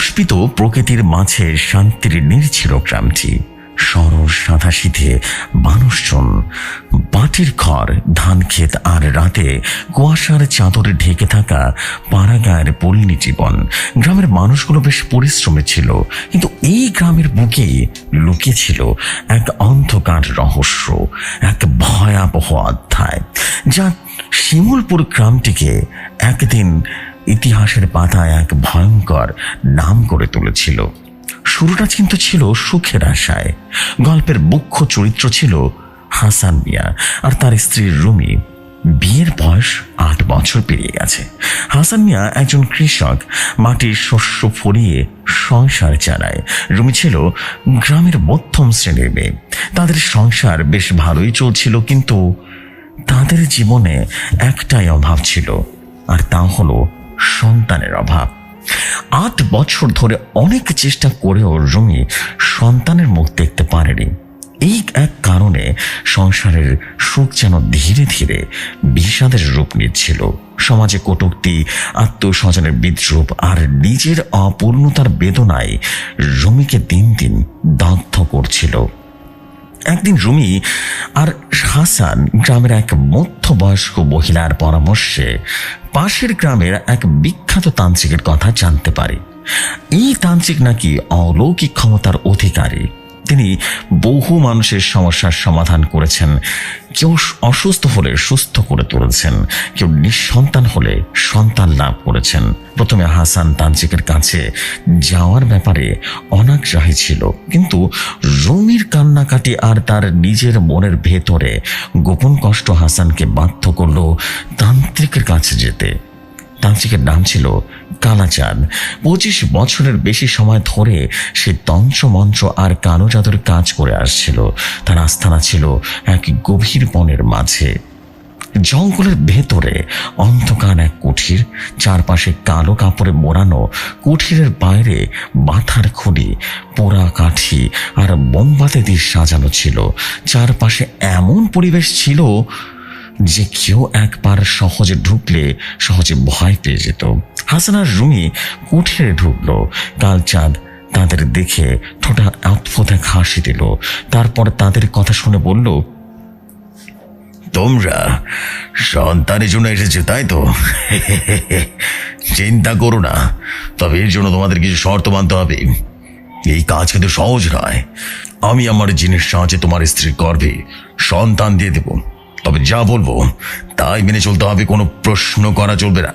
পুষ্পিত প্রকৃতির মাঝে শান্তির নির্ছিল গ্রামটি। সরল সাদা শীতে মানুষজন, বাটির ঘর, ধান ক্ষেত আর রাতে কুয়াশার চাদরে ঢেকে থাকা পাড়াগায়ের পল্লী জীবন। গ্রামের মানুষগুলো বেশ পরিশ্রমী ছিল, কিন্তু এই গ্রামের বুকে লুকিয়ে ছিল এক অন্ধকার রহস্য, এক ভয়াবহ অধ্যায়, যা শিমুলপুর গ্রামটিকে একদিন ইতিহাসের পাতায় এক ভয়ঙ্কর নাম করে তুলেছিল। শুরুটা কিন্তু ছিল সুখের আশায়। গল্পের মুখ্য চরিত্র ছিল হাসান মিয়া আর তার স্ত্রী রুমি। বিয়ের বয়স আট বছর পেরিয়ে গেছে। হাসান মিয়া একজন কৃষক, মাটির শস্য ফরিয়ে সংসার চালায়। রুমি ছিল গ্রামের মধ্যম শ্রেণির মেয়ে। তাদের সংসার বেশ ভালোই চলছিল, কিন্তু তাদের জীবনে একটাই অভাব ছিল, আর তা হলো সন্তানের অভাব। আট বছর ধরে অনেক চেষ্টা করেও রুমি সন্তানের মুখ দেখতে পারেনি। এই এক কারণে সংসারের সুখ যেন ধীরে ধীরে বিষাদের রূপ নিচ্ছিল। সমাজে কটূক্তি আত্মস্বজনের বিদ্রুপ আর নিজের অপূর্ণতার বেদনায় রুমিকে দিন দিন দগ্ধ করছিল। একদিন রুমি আর হাসান গ্রামের এক মধ্যবয়স্ক মহিলার পরামর্শে পাশের গ্রামের এক বিখ্যাত তান্ত্রিকের কথা জানতে পারে। এই তান্ত্রিক নাকি অলৌকিক ক্ষমতার অধিকারী। তিনি বহু মানুষের সমস্যার সমাধান করেছেন। কেউ অসুস্থ হলে সুস্থ করে তুলেছেন। কেউ নিঃসন্তান হলে সন্তান লাভ করেছেন। প্রথমে হাসান তান্ত্রিকের কাছে যাওয়ার ব্যাপারে অনাগ্রহী ছিল। কিন্তু রুমির কান্নাকাটি আর তার নিজের মনের ভেতরে গোপন কষ্ট হাসানকে বাধ্য করল তান্ত্রিকের কাছে যেতে। তান্ত্রিকের নাম ছিল কালাচাঁদ। পঁচিশ বছরের বেশি সময় ধরে সে তন্ত্র মন্ত্র আর কালো জাদুর কাজ করে আসছিল। তার আস্থানা ছিল এক গভীর বনের মাঝে। জঙ্গলের ভেতরে অন্ধকার এক কুঠির, চারপাশে কালো কাপড়ে মোড়ানো কুঠিরের বাইরে মাথার খুঁড়ি পোড়া কাঠি আর মোমবাতি দিয়ে সাজানো ছিল। চারপাশে এমন পরিবেশ ছিল যে কেউ একবার সহজে ঢুকলে, সহজে ভয় পেয়ে যেত। হাসান আর রুমি কুঠিরে ঢুকলো। কালচাঁদ তাদের দেখে ঠোঁটা অদ্ভুত হাসি দিল। তারপর তাদের কথা শুনে বলল, তোমরা সন্তানের জন্য এসেছে, তাই তো? চিন্তা করো না। তবে এর জন্য তোমাদের কিছু শর্ত মানতে হবে। এই কাজ কিন্তু সহজ নয়। আমি আমার জিনিস সাহায্যে তোমার স্ত্রীর গর্ভে সন্তান দিয়ে দেব। তবে যা বলব, তাই মেনে চলতে হবে, কোনো প্রশ্ন করা চলবে না।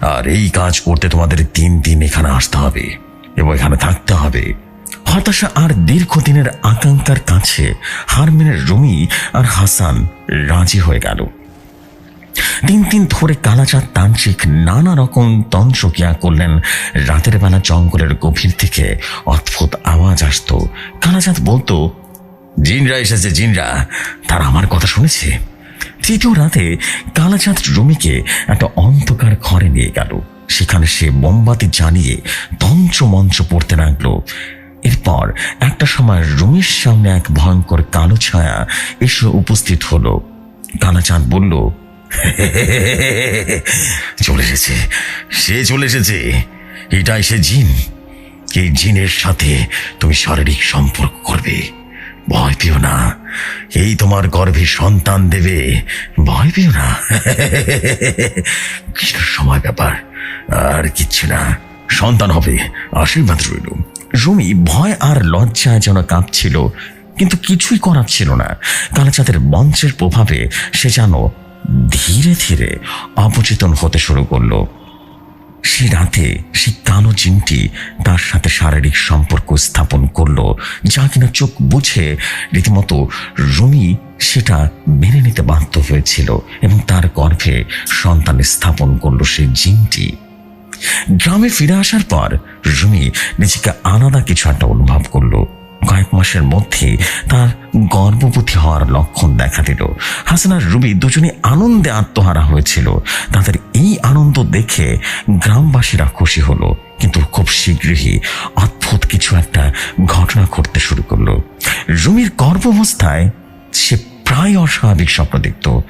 আর এই কাজ করতে তোমাদের তিন দিন এখানে আসতে হবে এবং এখানে থাকতে হবে। হতাশা আর দীর্ঘদিনের আকাঙ্ক্ষার কাছে হারমিনের রুমি আর হাসান রাজি হয়ে গেল। তিন দিন ধরে কালাচাঁদ, তান্ত্রিক নানা রকম তন্ত্রক্রিয়া করলেন। রাতের বেলা জঙ্গলের গভীর থেকে অদ্ভুত আওয়াজ আসতো। কালাচাঁদ বলতো জিনরা এসেছে, জিনরা। তারা আমার কথা শুনেছে। তৃতীয় রাতে কালাচাঁদ রুমিকে একটা অন্ধকার ঘরে নিয়ে গেল। সেখানে সে মোমবাতি জ্বালিয়ে তন্ত্র মন্ত্র পড়তে লাগল। এরপর একটা সময় রুমির সামনে এক ভয়ঙ্কর কালো ছায়া এসে উপস্থিত হলো। কালাচাঁদ বলল চলে এসেছে সে চলে এসেছে এটাই সে জিন এই জিনের সাথে তুমি শারীরিক সম্পর্ক করবে ভয় পেও না। এই তোমার গর্ভে সন্তান দেবে, ভয় পেও না। কিছু সময় ব্যাপার, আর কিচ্ছু না। সন্তান হবে, আশীর্বাদ রইল। রুমি ভয় আর লজ্জায় যেন কাঁপছিল, কিন্তু কিছুই করার ছিল না। কালাচাঁদের মঞ্চের প্রভাবে সে যেন ধীরে ধীরে অপচেতন হতে শুরু করল। সে রাতে সে কালো জিনটি তার সাথে শারীরিক সম্পর্ক স্থাপন করল, যা কিনা চোখ বুঝে রীতিমতো রুমি সেটা মেনে নিতে বাধ্য হয়েছিল এবং তার গর্ভে সন্তান স্থাপন করল সে জিনটি। গ্রামে ফিরে আসার পর রুমি নিজেকে আলাদা কিছু একটা অনুভব করল। কয়েক মাসের মধ্যে তার গর্ভবতী হওয়ার লক্ষণ দেখা দিল। হাসান আর রুবি দুজনে আনন্দে আত্মহারা হয়েছিল। তাদের এই আনন্দ দেখে গ্রামবাসীরা খুশি হলো, কিন্তু খুব শীঘ্রই অদ্ভুত কিছু একটা ঘটনা ঘটতে শুরু করল। রুমির গর্ভাবস্থায় সে প্রায় অস্বাভাবিক স্বপ্ন দেখত।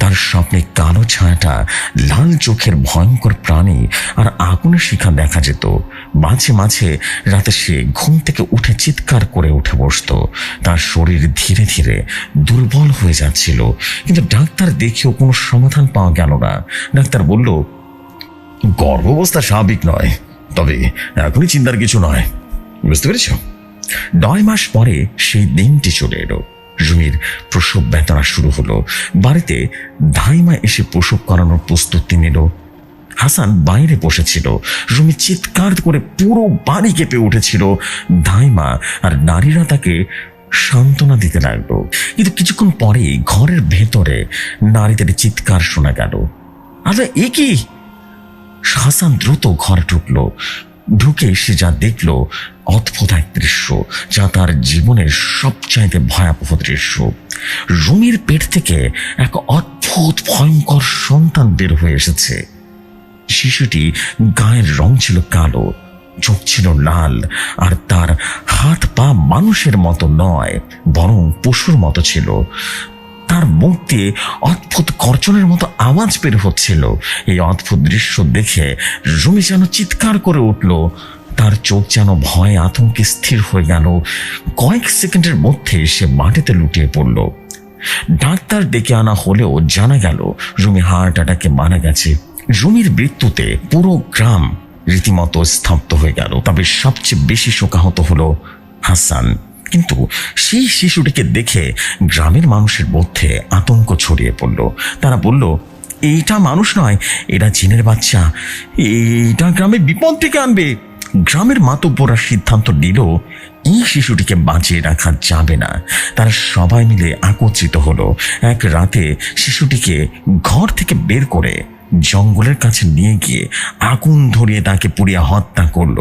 তার স্বপ্নে কালো ছায়াটা লাল চোখের ভয়ঙ্কর প্রাণী আর আগুনের শিখা দেখা যেত। মাঝে মাঝে রাতে সে ঘুম থেকে উঠে চিৎকার করে উঠে বসত। তার শরীর ধীরে ধীরে দুর্বল হয়ে যাচ্ছিল। কিন্তু ডাক্তার দেখেও কোনো সমাধান পাওয়া গেল না। ডাক্তার বলল, গর্ভাবস্থা স্বাভাবিক নয়, তবে এখনই চিন্তার কিছু নয়। বুঝতে পেরেছ? নয় মাস পরে সেই দিনটি চলে এলো। রুমির প্রসব বেদনা শুরু হলো। বাড়িতে ধাইমা এসে প্রসব করানোর প্রস্তুতি নিল। হাসান বাইরে বসেছিল। রুমি চিৎকার করে পুরো বাড়ি কেঁপে উঠেছিল। ধাইমা আর নারীরা তাকে সান্ত্বনা দিতে লাগল। কিন্তু কিছুক্ষণ পরেই ঘরের ভেতরে নারীদের চিৎকার শোনা গেল। আরে, এ কি? হাসান দ্রুত ঘরে ঢুকলো। ঢুকে সে যা দেখল অদ্ভুত এক দৃশ্য, যা তার জীবনের সবচাইতে ভয়াবহ দৃশ্য। রুমির পেট থেকে এক অদ্ভুত, ভয়ঙ্কর সন্তান বের হয়ে এসেছে। শিশুটি গায়ের রং ছিল কালো, চোখ ছিল লাল, আর তার হাত পা মানুষের মতো নয়, বরং পশুর মতো ছিল। তার মুখ দিয়ে অদ্ভুত গর্জনের মতো আওয়াজ বের হচ্ছিল। এই অদ্ভুত দৃশ্য দেখে রুমি যেন চিৎকার করে উঠল তার চোখ যেন ভয়ে আতঙ্কে স্থির হয়ে গেল। কয়েক সেকেন্ডের মধ্যে সে মাটিতে লুটিয়ে পড়ল। ডাক্তার ডেকে আনা হলেও জানা গেল রুমি হার্ট অ্যাটাকে মারা গেছে। রুমির মৃত্যুতে পুরো গ্রাম রীতিমতো স্তব্ধ হয়ে গেল। তবে সবচেয়ে বেশি শোকাহত হলো হাসান। কিন্তু সেই শিশুটিকে দেখে গ্রামের মানুষের মধ্যে আতঙ্ক ছড়িয়ে পড়ল। তারা বলল, এইটা মানুষ নয়, এটা জিনের বাচ্চা। এইটা গ্রামে বিপদ থেকে আনবে। গ্রামের মাতব্বরা সিদ্ধান্ত নিল, এই শিশুটিকে বাঁচিয়ে রাখা যাবে না। তারা সবাই মিলে আকর্ষিত হলো। এক রাতে শিশুটিকে ঘর থেকে বের করে জঙ্গলের কাছে নিয়ে গিয়ে আগুন ধরিয়ে তাকে পুড়িয়ে হত্যা করল।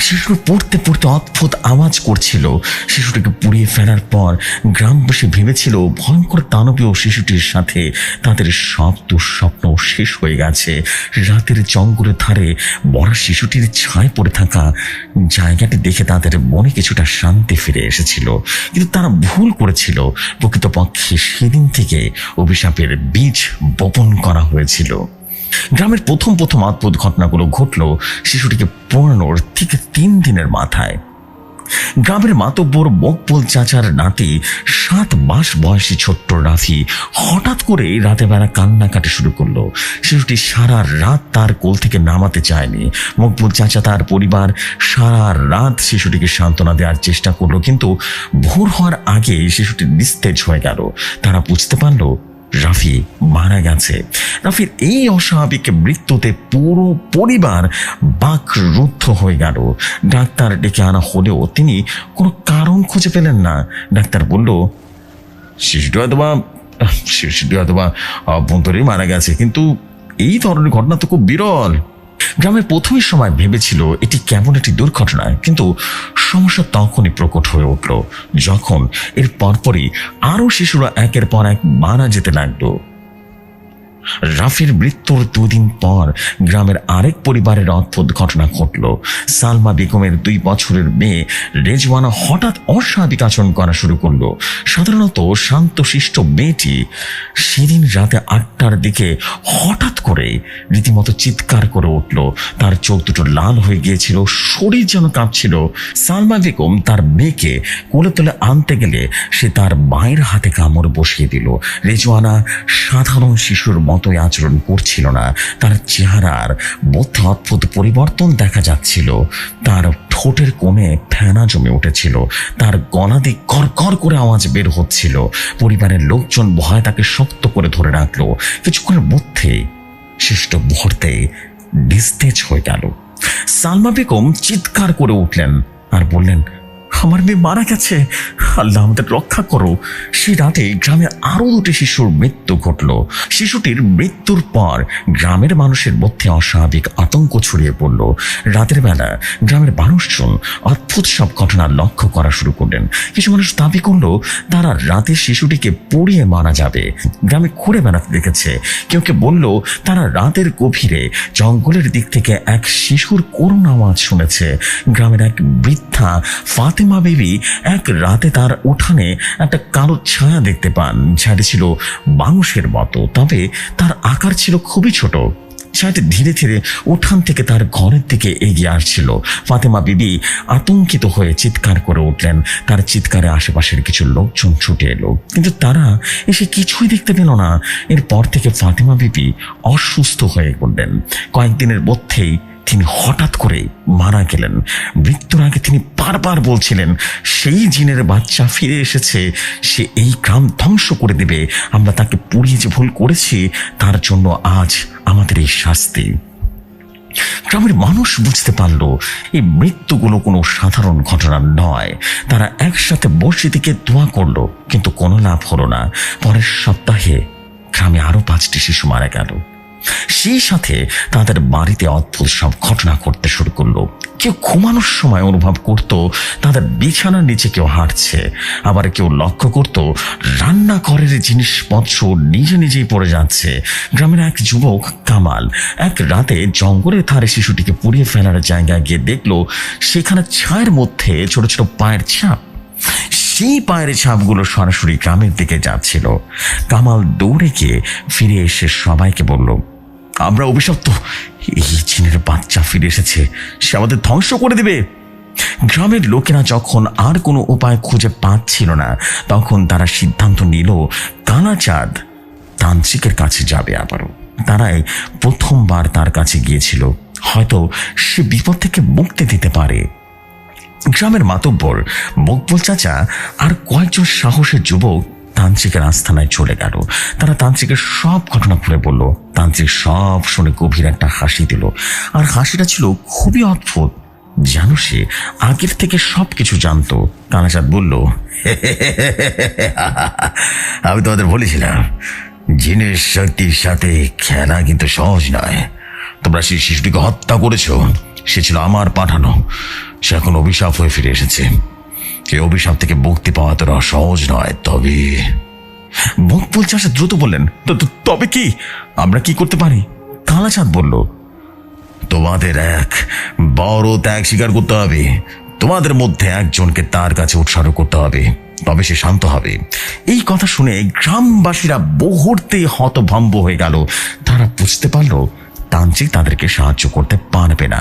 শিশু পড়তে পড়তে অদ্ভুত আওয়াজ করছিল। শিশুটিকে পুড়িয়ে ফেলার পর গ্রামবাসী ভেবেছিল ভয়ঙ্কর দানবীয় শিশুটির সাথে তাদের সব দুঃস্বপ্ন শেষ হয়ে গেছে। রাতের জঙ্গলের ধারে মরা শিশুটির ছায় পড়ে থাকা জায়গাটি দেখে তাদের মনে কিছুটা শান্তি ফিরে এসেছিল। কিন্তু তারা ভুল করেছিল। প্রকৃতপক্ষে সেদিন থেকে অভিশাপের বীজ বপন করা হয়েছিল। গ্রামের প্রথম প্রথম অদ্ভুত ঘটনাগুলো ঘটল শিশুটিকে পড়ানোর ঠিক তিন দিনের মাথায়। গ্রামের মাতব্বর মকবুল চাচার নাতি, সাত মাস বয়সী ছোট্ট রাফি হঠাৎ করে রাতে বেলা কান্নাকাটি শুরু করল। শিশুটি সারা রাত তার কোল থেকে নামাতে চায়নি। মকবুল চাচা তার পরিবার সারা রাত শিশুটিকে সান্ত্বনা দেওয়ার চেষ্টা করল, কিন্তু ভোর হওয়ার আগে শিশুটি নিস্তেজ হয়ে গেল। তারা বুঝতে পারল রাফি মারা গেছে। রাফির এই অস্বাভাবিক মৃত্যুতে পুরো পরিবার বাক রুদ্ধ হয়ে গেল। ডাক্তার ডেকে আনা হলেও তিনি কোনো কারণ খুঁজে পেলেন না। ডাক্তার বলল শিশুটি হয়তো বা শিশুটি হয়তো বা অভ্যন্তরেই মারা গেছে, কিন্তু এই ধরনের ঘটনা তো খুব বিরল। গ্রামের প্রথমের সময় ভেবেছিল এটি কেমন একটি দুর্ঘটনা, কিন্তু সমস্যা তখনই প্রকট হয়ে উঠল, যখন এর পরপরই আরও শিশুরা একের পর এক মারা যেতে লাগল। রাফির মৃত্যুর দুদিন পর গ্রামের আরেক পরিবারের অদ্ভুত ঘটনা ঘটল। সালমা বেগমের দুই বছরের মেয়ে রেজওয়ানা হঠাৎ অস্বাভাবিক আচরণ করা শুরু করল। সাধারণত শান্তশিষ্ট মেয়েটি সেদিন রাতে আটটার দিকে হঠাৎ করে রীতিমতো চিৎকার করে উঠল। তার চোখ দুটো লাল হয়ে গিয়েছিল, শরীর যেন কাঁপছিল। সালমা বেগম তার মেয়েকে কোলে তুলে আনতে গেলে সে তার মায়ের হাতে কামড় বসিয়ে দিল। রেজওয়ানা সাধারণ শিশুর মতোই আচরণ করছিল না। তার চেহারার মধ্যে অদ্ভুত পরিবর্তন দেখা যাচ্ছিল। তার ঠোঁটের কোণে ফেনা জমে উঠেছিল। তার গলা দিয়ে কর করে আওয়াজ বের হচ্ছিল। পরিবারের লোকজন ভয় তাকে শক্ত করে ধরে রাখল। কিছুক্ষণের মধ্যে শেষ মুহূর্তে নিস্তেজ হয়ে গেল। সালমা বেগম চিৎকার করে উঠলেন আর বললেন আমার মেয়ে মারা গেছে। আল্লাহ আমাদের রক্ষা করো। সেই রাতে গ্রামে আরও দুটি শিশুর মৃত্যু ঘটল। শিশুটির মৃত্যুর পর গ্রামের মানুষের মধ্যে অস্বাভাবিক আতঙ্ক ছড়িয়ে পড়ল। রাতের বেলা গ্রামের মানুষজন অদ্ভুত সব ঘটনা লক্ষ্য করা শুরু করলেন। কিছু মানুষ দাবি করল, তারা রাতে শিশুটিকে পড়িয়ে মারা যাবে। গ্রামে ঘুরে বেড়াতে দেখেছে। কেউ কেউ বলল, তারা রাতের গভীরে জঙ্গলের দিক থেকে এক শিশুর করুণ আওয়াজ শুনেছে। গ্রামের এক বৃদ্ধা ফাতেমা ফাতেমা বিবি, এক রাতে তার উঠানে একটা কালো ছায়া দেখতে পান। ছায়াটি ছিল মানুষের মতো, তবে তার আকার ছিল খুবই ছোট। ছায়াটি ধীরে ধীরে উঠান থেকে তার ঘরের দিকে এগিয়ে আসছিল। ফাতেমা বিবি আতঙ্কিত হয়ে চিৎকার করে উঠলেন। তার চিৎকারে আশেপাশের কিছু লোকজন ছুটে এলো। কিন্তু তারা এসে কিছুই দেখতে পেল না। এরপর থেকে ফাতেমা বিবি অসুস্থ হয়ে পড়লেন। কয়েকদিনের মধ্যেই তিনি হঠাৎ করে মারা গেলেন। মৃত্যুর আগে তিনি বারবার বলছিলেন, সেই জিনের বাচ্চা ফিরে এসেছে, সে এই গ্রাম ধ্বংস করে দেবে। আমরা তাকে পুড়িয়ে যে ভুল করেছি, তার জন্য আজ আমাদের এই শাস্তি। গ্রামের মানুষ বুঝতে পারল, এই মৃত্যুগুলো কোনো সাধারণ ঘটনা নয়। তারা একসাথে বসে থেকে দোয়া করল, কিন্তু কোনো লাভ হলো না। পরের সপ্তাহে গ্রামে আরও পাঁচটি শিশু মারা গেল। সেই সাথে তাদের বাড়িতে অদ্ভুত সব ঘটনা করতে শুরু করল। কেউ ঘুমানোর সময় অনুভব করত তাদের বিছানার নিচে কেউ হাঁটছে। আবার কেউ লক্ষ্য করত রান্নাঘরের জিনিসপত্র নিজে নিজেই পড়ে যাচ্ছে। গ্রামের এক যুবক কামাল এক রাতে জঙ্গলের ধারে শিশুটিকে পুড়িয়ে ফেলার জায়গায় গিয়ে দেখল সেখানে ছায়ের মধ্যে ছোট ছোট পায়ের ছাপ। সেই পায়ের ছাপগুলো সরাসরি গ্রামের দিকে যাচ্ছিল। কামাল দৌড়ে গিয়ে ফিরে এসে সবাইকে বলল আমরা অভিশপ্ত। এই চিনের বাচ্চা ফিরে এসেছে। সে আমাদের ধ্বংস করে দেবে। গ্রামের লোকেরা যখন আর কোনো উপায় খুঁজে পাচ্ছিল না, তখন তারা সিদ্ধান্ত নিল কানাচাঁদ তান্ত্রিকের কাছে যাবে আবারও। তারাই প্রথমবার তার কাছে গিয়েছিল। হয়তো সে বিপদ থেকে মুক্তি দিতে পারে। গ্রামের মাতব্বর মকবুল চাচা আর কয়েকজন সাহসের যুবক তান্ত্রিকের আস্থানায় চলে গেল। তারা তান্ত্রিকের সব ঘটনা খুলে বলল। তান্ত্রিক সব শুনে গভীর একটা হাসি দিল। আর হাসিটা ছিল খুবই অদ্ভুত। জানো সে আগের থেকে সব কিছু জানতো। কানাচাঁদ বলল আমি তোমাদের বলেছিলাম জিনের শক্তির সাথে খেলা কিন্তু সহজ নয় তোমরা সেই শিশুটিকে হত্যা করেছ সে ছিল আমার পাঠানো সে এখন অভিশাপ হয়ে ফিরে এসেছে এই অভিশাপ থেকে মুক্তি পাওয়া তোরা সহজ নয়, তবে মকবুল চাষা দ্রুত বললেন, "তো- তো- তবে কি? আমরা কি করতে পারি? কালাচাঁদ বলল, তোমাদের এক বড় ত্যাগ স্বীকার করতে হবে। তোমাদের মধ্যে একজনকে তার কাছে উৎসর্গ করতে হবে, তবে সে শান্ত হবে। এই কথা শুনে গ্রামবাসীরা মুহূর্তে হতভম্ব হয়ে গেল। তারা বুঝতে পারল তান্ত্রিক তাদেরকে সাহায্য করতে পারবে না।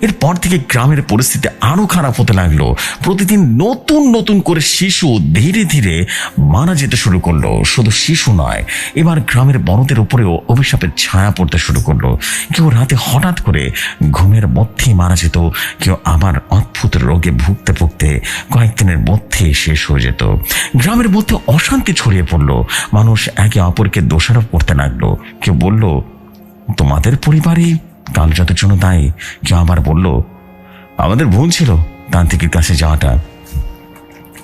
এরপর থেকে গ্রামের পরিস্থিতি আরও খারাপ হতে লাগল। প্রতিদিন নতুন নতুন করে শিশু ধীরে ধীরে মারা যেতে শুরু করল। শুধু শিশু নয়, এবার গ্রামের বড়দের উপরেও অভিশাপের ছায়া পড়তে শুরু করল। কেউ রাতে হঠাৎ করে ঘুমের মধ্যেই মারা যেত, কেউ আবার অদ্ভুত রোগে ভুগতে ভুগতে কয়েকদিনের মধ্যেই শেষ হয়ে যেত। গ্রামের মধ্যে অশান্তি ছড়িয়ে পড়ল। মানুষ একে অপরকে দোষারোপ করতে লাগল। কেউ বলল তোমাদের পরিবারই কালজাতের জন্য দায়ী। কেউ আবার বলল, আমাদের ভুল ছিল তান্ত্রিকের কাছে যাওয়াটা।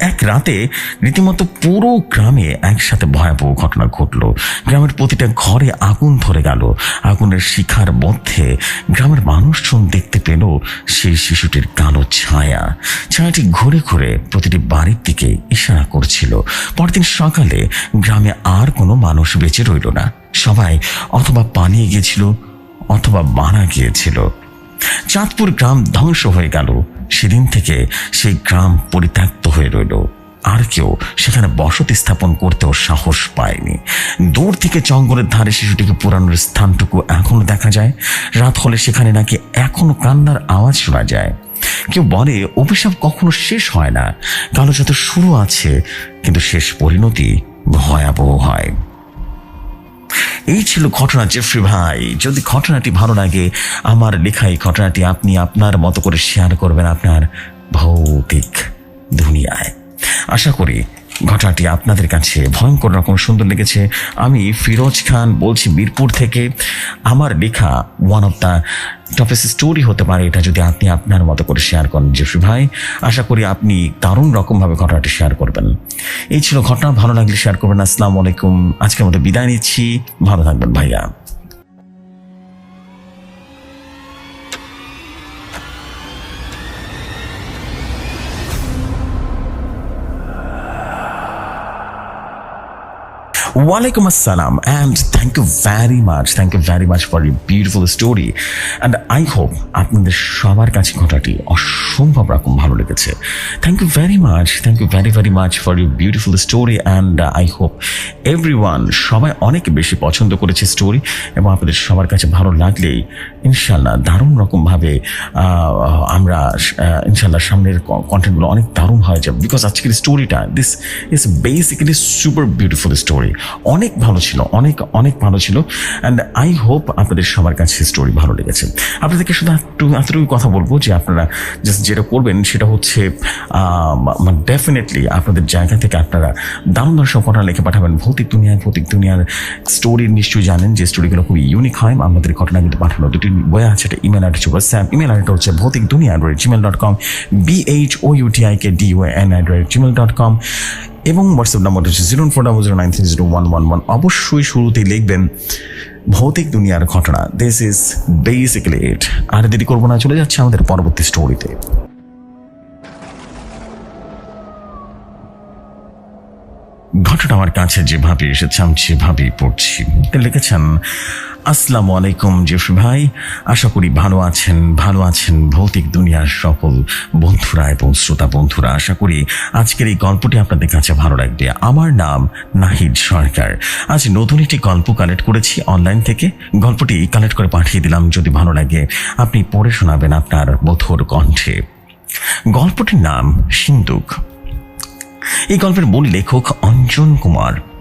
এক রাতে রীতিমতো পুরো গ্রামে একসাথে ভয়াবহ ঘটনা ঘটলো। গ্রামের প্রতিটা ঘরে আগুন ধরে গেল। আগুনের শিখার মধ্যে গ্রামের মানুষজন দেখতে পেল সেই শিশুটির কালো ছায়া। ছায়াটি ঘুরে ঘুরে প্রতিটি বাড়ির দিকে ইশারা করছিল। পরদিন সকালে গ্রামে আর কোনো মানুষ বেঁচে রইল না। সবাই অথবা পালিয়ে গিয়েছিল, অথবা মারা গিয়েছিল। চাঁদপুর গ্রাম ধ্বংস হয়ে গেল। সেদিন থেকে সেই গ্রাম পরিত্যক্ত হয়ে রইল। আর কেউ সেখানে বসতি স্থাপন করতেও সাহস পায়নি। দূর থেকে জঙ্গলের ধারে শিশুটিকে পুরানোর স্থানটুকু এখনও দেখা যায়। রাত হলে সেখানে নাকি এখনও কান্নার আওয়াজ শোনা যায়। কেউ বলে, অভিশাপ কখনো শেষ হয় না। কালো যত শুরু আছে, কিন্তু শেষ পরিণতি ভয়াবহ হয়। এই ছিল ঘটনা জেফ্রি ভাই। যদি ঘটনাটি ভালো লাগে, আমার লেখা এই ঘটনাটি আপনি আপনার মতো করে শেয়ার করবেন আপনার ভৌতিক দুনিয়ায়। আশা করি ঘটনাটি আপনাদের কাছে ভয়ঙ্কর রকম সুন্দর লেগেছে। আমি ফিরোজ খান বলছি মিরপুর থেকে। আমার লেখা one of the toppest story হতে পারে, এটা যদি আপনি আপনার মতো করে শেয়ার করেন জেফরি ভাই। আশা করি আপনি দারুণ রকমভাবে ঘটনাটি শেয়ার করবেন। এই ছিল ঘটনা, ভালো লাগলে শেয়ার করবেন। আসসালামু আলাইকুম। আজকের মতো বিদায় নিচ্ছি। ভালো থাকবেন ভাইয়া। Walaikum assalam, and thank you very much. Thank you very much for your beautiful story. And I hope আপনাদের সবার কাছে ঘটনাটি অসম্ভব রকম ভালো লেগেছে thank you very much thank you very very much for you beautiful story and I hope every one সবাই অনেক বেশি পছন্দ করেছে স্টোরি এবং আপনাদের সবার কাছে ভালো লাগলেই ইনশাল্লাহ দারুণ রকমভাবে আমরা ইনশাল্লাহ সামনের কন্টেন্টগুলো অনেক দারুণ হয়ে যাবে বিকজ আজকের স্টোরিটা this is basically super beautiful story অনেক ভালো ছিল, অনেক অনেক ভালো ছিল। অ্যান্ড আই হোপ আপনাদের সবার কাছে স্টোরি ভালো লেগেছে। আপনাদেরকে শুধু একটু, এতটুকু কথা বলব যে আপনারা জাস্ট যেটা করবেন সেটা হচ্ছে ডেফিনেটলি আপনাদের জায়গা থেকে আপনারা দারুণ সব ঘটনা লিখে পাঠাবেন। ভৌতিক দুনিয়ায় ভৌতিক দুনিয়ার স্টোরি নিশ্চয়ই জানেন যে স্টোরিগুলো খুবই ইউনিক হয়। আমাদের ঘটনা কিন্তু পাঠানো দুটি বই আছে, একটা ইমেল আইডি হোয়াটসঅ্যাপ ইমেল আইডিটা হচ্ছে ভৌতিক দুনিয়া android gmail dot com B H O U T I K D O N android gmail dot com এবং হোয়াটসঅ্যাপ নাম্বার হচ্ছে zero four double zero nine three zero one one one অবশ্যই শুরুতেই লিখবেন ভৌতিক দুনিয়ার ঘটনা। দিস ইজ বেসিক্যালি ইট আর দেরি করব না, চলে যাচ্ছে আমাদের পরবর্তী স্টোরিতে ঘটনা আমার কাছে যেভাবে এসেছে, আমি সেভাবেই পড়ছি। লিখেছেন আসসালামু আলাইকুম জেফ ভাই। আশা করি ভালো আছেন ভালো আছেন ভৌতিক দুনিয়ার সকল বন্ধুরা এবং শ্রোতা বন্ধুরা। আশা করি আজকের এই গল্পটি আপনাদের কাছে ভালো লাগবে। আমার নাম নাহিদ সরকার। আজ নতুন একটি গল্প কালেক্ট করেছি অনলাইন থেকে। গল্পটি কালেক্ট করে পাঠিয়ে দিলাম, যদি ভালো লাগে আপনি পড়ে শোনাবেন আপনার মধুর কণ্ঠে। গল্পটির নাম সিন্দুক এই গল্পের মূল লেখক অঞ্জন কুমার।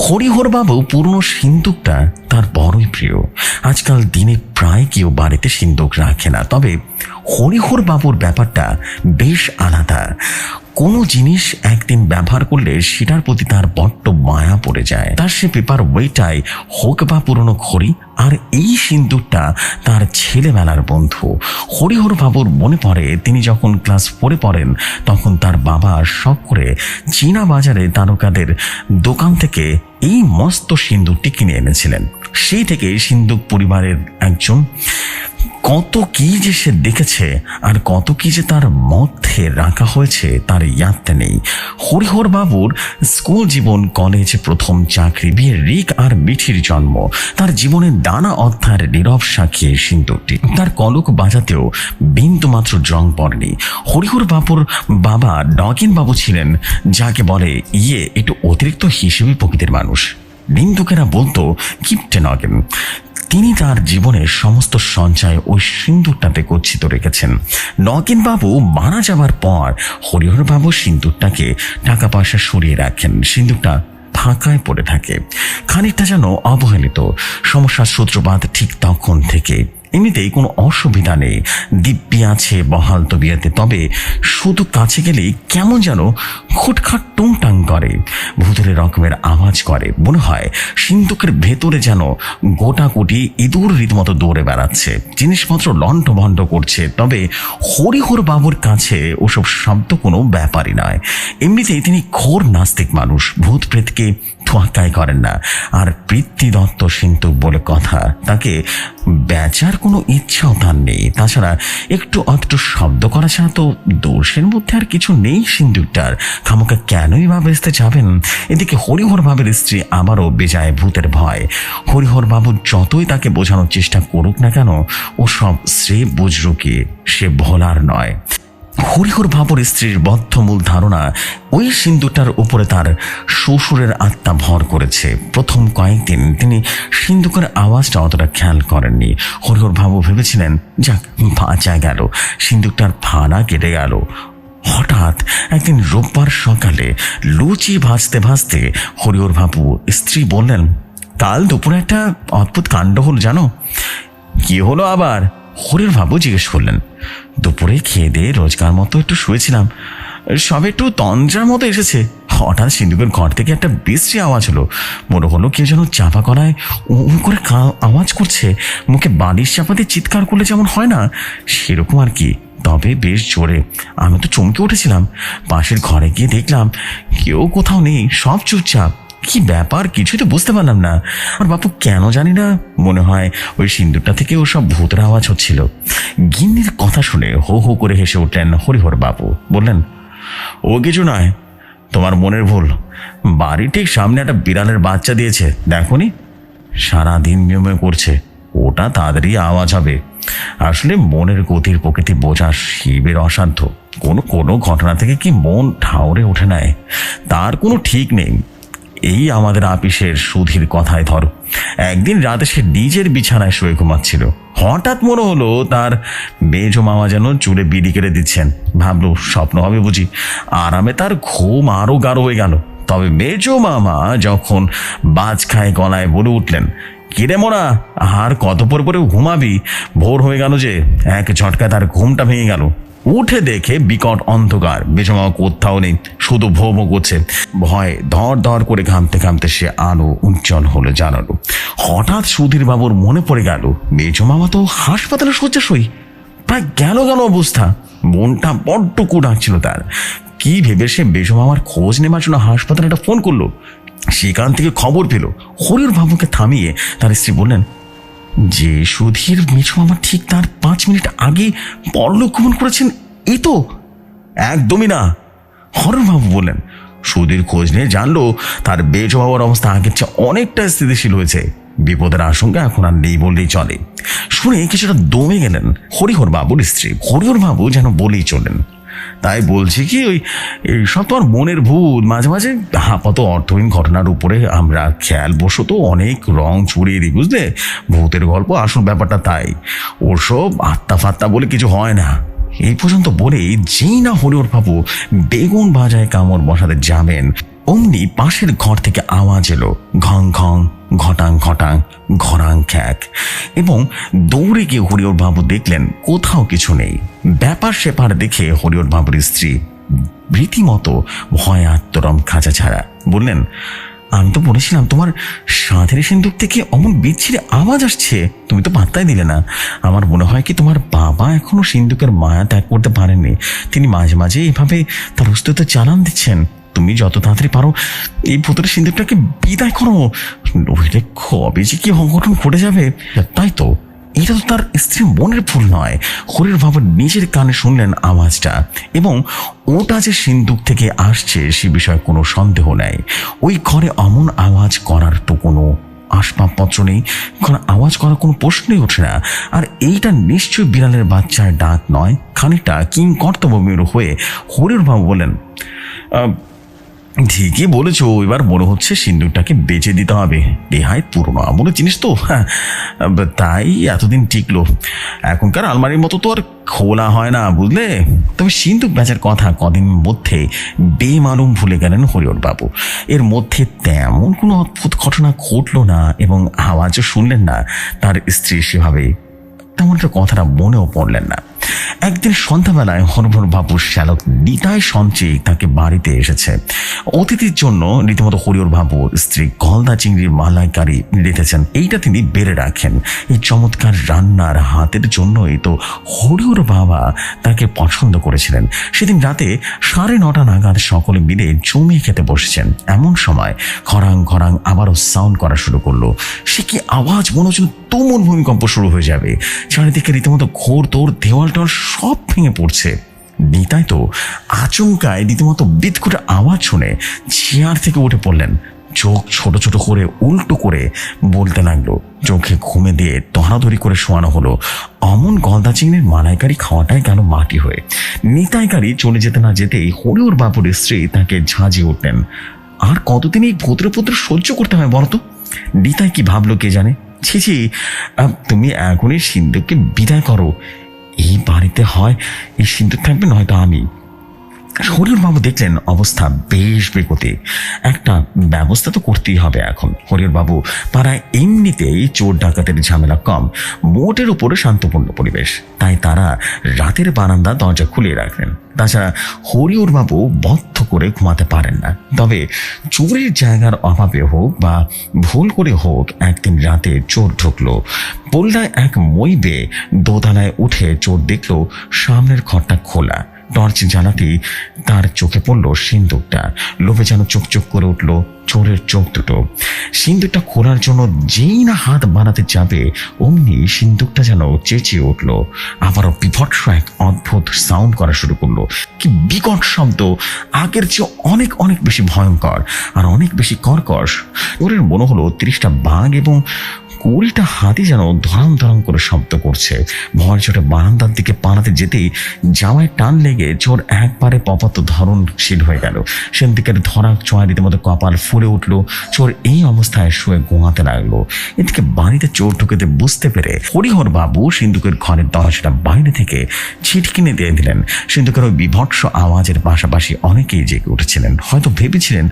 হরিহরবাবু পুরনো সিন্দুকটা তার বড়ই প্রিয়। আজকাল দিনে প্রায় কেউ বাড়িতে সিন্দুক রাখে না, তবে হরিহর বাবুর ব্যাপারটা বেশ আলাদা। কোনো জিনিস একদিন ব্যবহার করলে সেটার প্রতি তার বড্ড মায়া পড়ে যায়। তার সে পেপার ওয়েটাই হোক বা পুরনো খড়ি আর এই সিন্দুকটা তার ছেলেবেলার বন্ধু। হরিহর বাবুর মনে পড়ে, তিনি যখন ক্লাস ফোরে পড়েন, তখন তার বাবা শখ করে চীনা বাজারে তারকাদের দোকান থেকে এই মস্ত সিন্দুকটি কিনে এনেছিলেন। সেই থেকে সিন্দুক পরিবারের একজন কত কি যে সে দেখেছে, আর কত কি যে তার মধ্যে রাখা হয়েছে, তার ইয়াদতে নেই। হরিহর বাবুর স্কুল জীবন, কলেজ, প্রথম চাকরি বিয়ে রিক আর মিঠির জন্ম, তার জীবনের নানা অধ্যায়ের নীরব সাক্ষী এই সিন্দুকটি তার কলক বাজাতেও বিন্দু মাত্র জং পড়েনি। হরিহর বাবুর বাবা বাবু ছিলেন, যাকে বলে ইয়ে একটু অতিরিক্ত হিসেবে প্রকৃতির মানুষ। নিন্দুকেরা বলতো, কিপটে নগেন। তিনি তার জীবনের সমস্ত সঞ্চয় ওই সিন্দুরটাতে গচ্ছিত রেখেছেন। নগেনবাবু মারা যাবার পর হরিহর বাবু সিন্দুরটাকে টাকা পয়সা সরিয়ে রাখেন। সিন্দুরটা ফাঁকায় পড়ে থাকে। খানিকটা যেন অবহেলিত। সমস্যার সূত্রপাত ঠিক তখন থেকে। এমনিতেই কোনো অসুবিধা নেই। দিব্যি আছে, বহাল তবিয়াতে। তবে শুধু কাছে গেলেই কেমন যেন খুটখাট টুংটাং করে, ভূতের রকমের আওয়াজ করে। মনে হয় সিন্ধুকের ভেতরে যেন গোটা কোটি ইঁদুর রীতিমতো দৌড়ে বেড়াচ্ছে। জিনিসপত্র লণ্ড ভণ্ড করছে। তবে হরিহর বাবুর কাছে ওসব শব্দ কোনো ব্যাপারই নয়। এমনিতেই তিনি ঘোর নাস্তিক মানুষ। ভূত প্রেতকে তোয়াক্কাই করেন না। আর পৃথ্বী দত্ত সিন্ধুক বলে কথা, তাকে বেচার কোনো ইচ্ছাও তার নেই। তাছাড়া একটু অতটু শব্দ করা ছাড়া তো দোষের মধ্যে আর কিছু নেই সিন্ধুকটার খামোকা কেনই বা বেসতে যাবেন? এদিকে হরিহর বাবুর স্ত্রী আবারও বেজায় ভূতের ভয়। হরিহর বাবু যতই তাকে বোঝানোর চেষ্টা করুক না কেন ও সব সে বুঝরু কি সে ভোলার নয়। হরিহর বাবুর স্ত্রীর বদ্ধমূল ধারণা ওই সিন্ধুটার উপরে তার শ্বশুরের আত্মা ভর করেছে। প্রথম কয়েকদিন তিনি সিন্ধুকের আওয়াজটা অতটা খেয়াল করেননি। হরিহর বাবু ভেবেছিলেন, যাক, বাঁচা গেল। সিন্ধুকটার ফানা কেটে গেল। হঠাৎ একদিন রোববার সকালে লুচি ভাজতে ভাজতে হরিহর বাবু স্ত্রী বললেন, কাল দুপুরে একটা অদ্ভুত কাণ্ড হলো জানো? কি হলো আবার? হরির বাবু জিজ্ঞেস করলেন, দুপুরে খেয়ে দিয়ে রোজগার মতো একটু শুয়েছিলাম, সব একটু তন্দ্রার মতো এসেছে। হঠাৎ সিন্ধুকের ঘর থেকে একটা বিশ্রী আওয়াজ হলো, মনে হলো কেউ যেন চাপা করায় উ করে আওয়াজ করছে। মুখে বালিশ চাপাতে চিৎকার করলে যেমন হয় না, সেরকম আর কি। তবে বেশ জোরে। আমি তো চমকে উঠেছিলাম। পাশের ঘরে গিয়ে দেখলাম, কেউ কোথাও নেই, সব চুপচাপ। কি ব্যাপার? কিছুই তো বুঝতে পারলাম না। আর বাপু কেন জানি না, মনে হয় ওই সিন্দুরটা থেকে ও সব ভূতের আওয়াজ হচ্ছিল। গিন্নির কথা শুনে হো হো করে হেসে উঠলেন হরিহর বাপু। বললেন, ও কিছু নয়, তোমার মনের ভুল। বাড়ি ঠিক সামনে একটা বিড়ালের বাচ্চা দিয়েছে, দেখনি? সারাদিন নিয়মে করছে, ওটা তাড়াতাড়ি আওয়াজ হবে। আসলে মনের গতির প্রকৃতি বোঝা শিবের অসাধ্য। কোনো কোনো ঘটনা থেকে কি মন ঠাউরে ওঠে নেয় তার কোনো ঠিক নেই। এই আমাদের আপিসের সুধীর কথায় ধর। একদিন রাতে সে নিজের বিছানায় শুয়ে ঘুমাচ্ছিল। হঠাৎ মনে হলো তার মেজ মামা যেন চুলে বিড়ি কেড়ে দিচ্ছেন। ভাবলো, স্বপ্ন হবে বুঝি। আরামে তার ঘুম আরও গাঢ় হয়ে গেল। তবে মেজ মামা যখন বাজ খায় গলায় বলে উঠলেন, কিরে মোরা, আর কত পর পরে ঘুমাবি? ভোর হয়ে গেল যে, এক ঝটকায় তার ঘুমটা ভেঙে গেল। উঠে দেখে বিকট অন্ধকার। বেজমা কোথাও নেই, শুধু ভোমো করছে। ভয় ধর ধর করে ঘামতে ঘামতে সে আলো উজ্জ্বল হলো জানালো। হঠাৎ সুধীর বাবুর মনে পড়ে গেল মেজো মামা তো হাসপাতালে শয্যাশয়ী। প্রায় গেল গেল অবস্থা। মনটা বড্ড কুড়াচ্ছিল তার। কি ভেবে সে বেজো মামার খোঁজ নেওয়ার জন্য হাসপাতালে একটা ফোন করল। সেখান থেকে খবর পেল, হরির বাবুকে থামিয়ে তার স্ত্রী বললেন যে সুধীর মিঠু আমার ঠিক তার পাঁচ মিনিট আগে পরলোক করেছেন, এ তো একদমই না। হরবাবু বললেন, সুধীর খোঁজ নিয়ে জানলো তার বেজ হওয়ার অবস্থা আগের চেয়ে অনেকটা স্থিতিশীল হয়েছে। বিপদের আশঙ্কা এখন আর নেই বললেই চলে। শুনে কিছুটা দমে গেলেন হরিহর বাবুর স্ত্রী। হরিহর বাবু যেন বলেই চলেন তাই বলছি কি, ওই এইসব তো আর মনের ভূত। মাঝে মাঝে হাঁপাত অর্থহীন ঘটনার উপরে আমরা খেয়াল। বসত অনেক রং ছড়িয়ে দিই, বুঝলে? ভূতের গল্প, আসল ব্যাপারটা তাই। ওসব আত্মা ফাত্তা বলে কিছু হয় না। এই পর্যন্ত বলে, যেই না হরিওর বাবু বেগুন ভাজায় কামড় বসাতে যাবেন অমনি পাশের ঘর থেকে আওয়াজ এলো। ঘং ঘং, ঘটাং ঘটাং, ঘরাং, খ্যাক। এবং দৌড়ে গিয়ে হরিওর বাবু দেখলেন কোথাও কিছু নেই। ব্যাপার সেপার দেখে হরিওর বাবুর স্ত্রী রীতিমতো ভয় আত্মরম খাঁচা ছাড়া বললেন, আমি তো বলেছিলাম তোমার সাঁথের সিন্দুক থেকে অমন বিচ্ছিরে আওয়াজ আসছে। তুমি তো পাত্তাই দিলে না। আমার মনে হয় কি তোমার বাবা এখনও সিন্দুকের মায়া ত্যাগ করতে পারেননি। তিনি মাঝে মাঝে এভাবে তার অস্তিত্ব চালান দিচ্ছেন। তুমি যত তাড়াতাড়ি পারো এই ভূতের সিন্দুকটাকে বিদায় করো। নইলে কবে যে কি অঘটন ঘটে যাবে? তাই তো এটা তো তার স্ত্রী মনের ভুল নয়। হরির বাবা নিজের কানে শুনলেন আওয়াজটা এবং ওটা যে সিন্দুক থেকে আসছে সে বিষয়ে কোনো সন্দেহ নেই। ওই ঘরে অমন আওয়াজ করার তো কোনো আসবাবপত্র নেই কারণ আওয়াজ করার কোনো প্রশ্নই ওঠে না। আর এইটা নিশ্চয়ই বিড়ালের বাচ্চার ডাক নয়। খানিকটা কিং কর্তব্যমীর হয়ে হরির বাবু বলেন "আহ, ঠিকই বলেছ এবার মনে হচ্ছে সিন্দুকটাকে বেচে দিতে হবে। দেহায় পুরনো আমলের জিনিস তো। হ্যাঁ, তাই এতদিন টিকলো। এখনকার আলমারির মতো তো আর খোলা হয় না বুঝলে? তবে সিন্দুক বেচার কথা কদিন মধ্যে বেমালুম ভুলে গেলেন হরিহর বাবু। এর মধ্যে তেমন কোনো অদ্ভুত ঘটনা ঘটলো না এবং আওয়াজও শুনলেন না তার স্ত্রী সেভাবে। তেমন একটা কথাটা মনেও পড়লেন না। একদিন সন্ধ্যাবেলায় হরভর বাবুর শ্যালক নিতাই সঞ্চয় তাকে বাড়িতে এসেছে। অতিথির জন্য রীতিমতো হরিহর বাবুর স্ত্রী গলদা চিংড়ির মালাইকারি রেখেছেন এইটা তিনি বেড়ে রাখেন। এই চমৎকার রান্নার হাতের জন্যই তো হরিহর বাবা তাকে পছন্দ করেছিলেন। সেদিন রাতে সাড়ে নটা নাগাদ সকলে মিলে জমিয়ে খেতে বসেছেন। এমন সময় খরাং খরাং আবারও সাউন্ড করা শুরু করল। সে কি আওয়াজ, মনে হচ্ছিল তুমুল ভূমিকম্প শুরু হয়ে যাবে। চারিদিকে রীতিমতো ঘোর তোর দেওয়াল টেওয়াল সব ভেঙে পড়ছে। নিতাই তো আচমকায় রীতিমতো বিদকুটে আওয়াজ শুনে চেয়ার থেকে উঠে পড়লেন। চোখ ছোট ছোট করে উল্টো করে বলতে লাগল, চোখে ঘুমে দিয়ে ধরাধরি করে শোয়ানো হলো। অমন গলদা চিংড়ির মালাইকারি খাওয়াটাই গেল মাটি হয়ে। নিতাই গাড়ি চলে যেতে না যেতেই হরিওর বাবুর স্ত্রী তাকে ঝাঁঝিয়ে উঠলেন। আর কতদিন এই পুত্র পুত্র সহ্য করতে হয় বলতো নিতাই কি ভাবলো কে জানে? ছি ছি তুমি এখনই সিন্ধুকে বিদায় করো। এই বাড়িতে হয় এই সিন্ধুক থাকবে নয়তো আমি। হরিহরবাবু দেখলেন অবস্থা বেশ বেগতে একটা ব্যবস্থা তো করতেই হবে এখন। হরিহরবাবু পাড়ায় এমনিতেই চোর ডাকাতের ঝামেলা কম, মোটের উপরে শান্তপূর্ণ পরিবেশ। তাই তারা রাতের বারান্দা দরজা খুলে রাখলেন। তাছাড়া হরিহরবাবু বদ্ধ করে ঘুমাতে পারেন না। তবে চোরের জায়গার অভাবে হোক বা ভুল করে হোক, একদিন রাতে চোর ঢুকলো। বললায় এক মই বেয়ে দোতলায় উঠে চোর দেখল, সামনের ঘরটা খোলা। টর্চ জ্বালাতেই তার চোখে পড়ল সিন্দুকটা লোভে যেন চোখ করে উঠল চোরের চোখ দুটো। সিন্দুকটা খোলার জন্য যেই না হাত বাড়াতে যাবে, অমনি সিন্দুকটা যেন চেঁচিয়ে উঠল। আবারও বিভৎস এক অদ্ভুত সাউন্ড করা শুরু করল। কি বিকট শব্দ! আগের চেয়ে অনেক অনেক বেশি ভয়ঙ্কর আর অনেক বেশি কর্কশ। ওরের মনে হলো তিরিশটা বাঘ এবং কুড়িটা হাতি যেন ধরাম ধরাম করে শব্দ করছে। ভয় চোটে বারান্দার দিকে পালাতে যেতেই জামায় টান লেগে চোর একবারে পপাত ধরন শীল হয়ে গেল। সেদিকের ধরা চোয়া রীতিমতো কপাল ফুলে উঠল। চোর এই অবস্থায় শুয়ে ঘুমাতে লাগল। এদিকে বাড়িতে চোর ঢুকেতে বুঝতে পেরে হরিহর বাবু সিন্ধুকের ঘরের দরজাটা বাইরে থেকে ছিটকিনে দিয়ে দিলেন। সিন্ধুকের ওই বিভৎস আওয়াজের পাশাপাশি অনেকেই জেগে উঠেছিলেন। হয়তো ভেবেছিলেন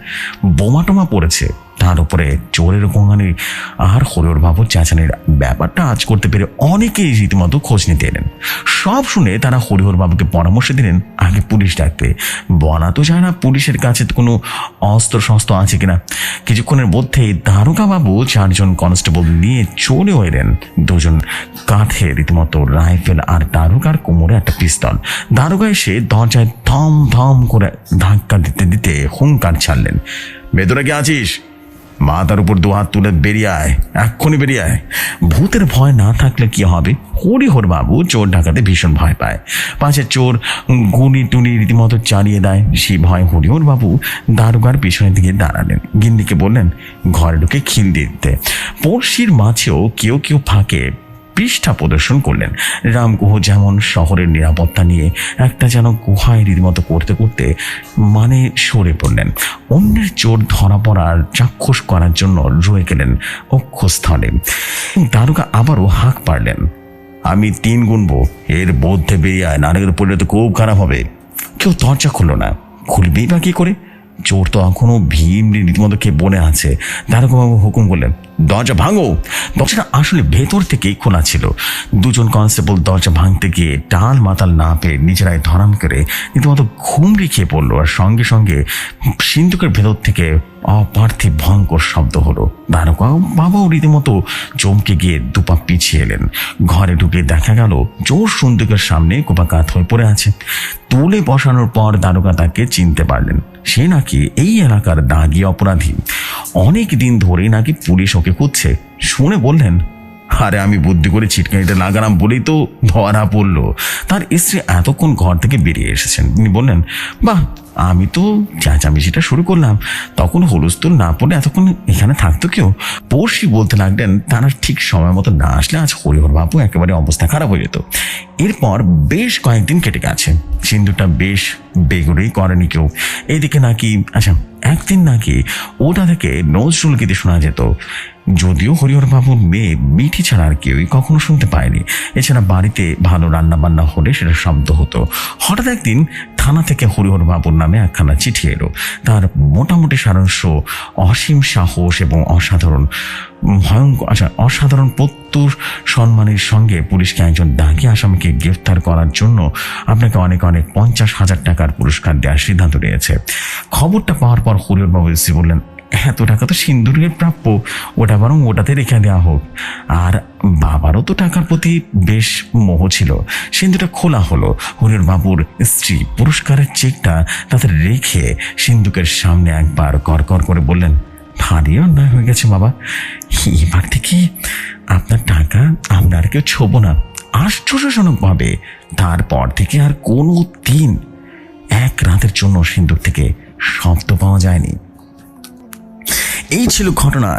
বোমা টোমা পড়েছে। তার উপরে চোরের গোঙানি আর হরিহর বাবুর চেঁচানির ব্যাপারটা আজ করতে পেরে অনেকেই রীতিমতো খোঁজ নিতে এলেন। সব শুনে তারা হরিহর বাবুকে পরামর্শ দিলেন, আগে পুলিশ ডাকতে। বলা তো যায় না পুলিশের কাছে কোনো অস্ত্র শস্ত্র আছে কিনা। কিছুক্ষণের মধ্যেই দারোগা বাবু চারজন কনস্টেবল নিয়ে চলেও এলেন। দুজন কাঁধে রীতিমতো রাইফেল আর দারোগার কোমরে একটা পিস্তল। দারোগা এসে দরজায় ধম ধম করে ধাক্কা দিতে দিতে হুঙ্কার ছাড়লেন। ভেতরে কে আছিস? মাথার উপর দু হাত তুলে বেরিয়ে আয়, এক্ষুনি বেরিয়ে আয়। ভূতের ভয় না থাকলে কি হবে? হরিহর বাবু চোর ঢাকাতে ভীষণ ভয় পায়। পাশে চোর গুনি টুনি রীতিমতো চালিয়ে দেয়। সে ভয় হরিহর বাবু দারোগার পিছনের দিকে দাঁড়ালেন। গিন্দিকে বললেন, ঘরে ঢুকে খিল দিতে। পড়শির মাছেও কেউ কেউ ফাঁকে পৃষ্ঠা প্রদর্শন করলেন। রামগুহ যেমন শহরের নিরাপত্তা নিয়ে একটা যেন গুহায় রীতিমতো করতে করতে মানে সরে পড়লেন। অন্যের চোর ধরা পড়ার চাক্ষুষ করার জন্য রয়ে গেলেন অক্ষস্থলে। দারুকা আবারও হাঁক পারলেন আমি তিন গুনবো, এর মধ্যে বেরিয়ে আয় নানকের পড়লে তো খুব খারাপ হবে। কেউ দরজা খুললো না, খুলবেই বা কি করে? চোর তো এখনও ভীম রীতিমতো খেয়ে বনে আছে দারোগাবাবু হুকুম করলেন, দরজা ভাঙো। দরজাটা আসলে ভেতর থেকেই খোলা ছিল। দুজন কনস্টেবল দরজা ভাঙতে গিয়ে টাল মাতাল না পেয়ে নিজেরাই ধরাম করে রীতিমতো ঘুমড়ি খেয়ে পড়ল আর সঙ্গে সঙ্গে সিন্ধুকের ভেতর থেকে অপার্থিব ভয়ঙ্কর শব্দ হলো। দারোগা বাবাও রীতিমতো চমকে গিয়ে দুপা পিছিয়ে এলেন। ঘরে ঢুকে দেখা গেল জোর সন্দুকের সামনে কোপাকাত হয়ে পড়ে আছে। তুলে বসানোর পর দারোগা তাকে চিনতে পারলেন। সে নাকি এই এলাকার দাগি অপরাধী। অনেক দিন ধরে নাকি পুলিশ ওকে খুঁজছে। শুনে বললেন আরে আমি বুদ্ধি করে ছিটকানিটা লাগালাম বলেই তো ধরা পড়ল। তার স্ত্রী এতক্ষণ ঘর থেকে বেরিয়ে এসেছেন। তিনি বললেন, বাহ, আমি তো চেঁচামেচিটা শুরু করলাম। তখন হুলস্থুল না পড়লে এতক্ষণ এখানে থাকতো কেউ? পড়শি বলতে লাগলেন, তারা ঠিক সময় মতো না আসলে আজ হরিহর বাবু একেবারে অবস্থা খারাপ হয়ে যেত। এরপর বেশ কয়েকদিন কেটে গেছে। সিন্ধুটা বেশ বেগুড়েই করেনি কেউ। এদিকে নাকি আচ্ছা একদিন নাকি ওটা থেকে নজরুল গীতি শোনা যেত। যদিও হরিহর বাবুর মেয়ে মিঠি ছাড়া আর কেউই কখনো শুনতে পায়নি। এছাড়া বাড়িতে ভালো রান্না বান্না হলে সেটা শব্দ হতো। হঠাৎ একদিন থানা থেকে হরিহর বাবুর নামে একখানা চিঠি এলো। তার মোটামুটি সারাংশ অসীম সাহস এবং অসাধারণ ভয়ঙ্কর আচ্ছা অসাধারণ প্রত্যুর সম্মানের সঙ্গে পুলিশকে একজন দাগি আসামিকে গ্রেফতার করার জন্য আপনাকে অনেক অনেক পঞ্চাশ হাজার টাকার পুরস্কার দেওয়ার সিদ্ধান্ত নিয়েছে। খবরটা পাওয়ার পর হরিহরবাবু এসে বললেন এত টাকা তো সিন্দুরের প্রাপ্য। ওটা বরং ওটাতে রেখে দেওয়া হোক। আর বাবারও তো টাকার প্রতি বেশ মোহ ছিল। সিন্ধুটা খোলা হলো। হরিহর বাবুর স্ত্রী পুরস্কারের চেকটা তাতে রেখে সিন্ধুকের সামনে একবার কর কর বললেন, ভারী অন্যায় হয়ে গেছে বাবা। এবার থেকে আপনার টাকা আর কেউ ছোব না। আশ্চর্যজনকভাবে তারপর থেকে আর কোনো দিন এক রাতের জন্য সিন্দুক থেকে শব্দ পাওয়া যায়নি। এই ছিল ঘটনা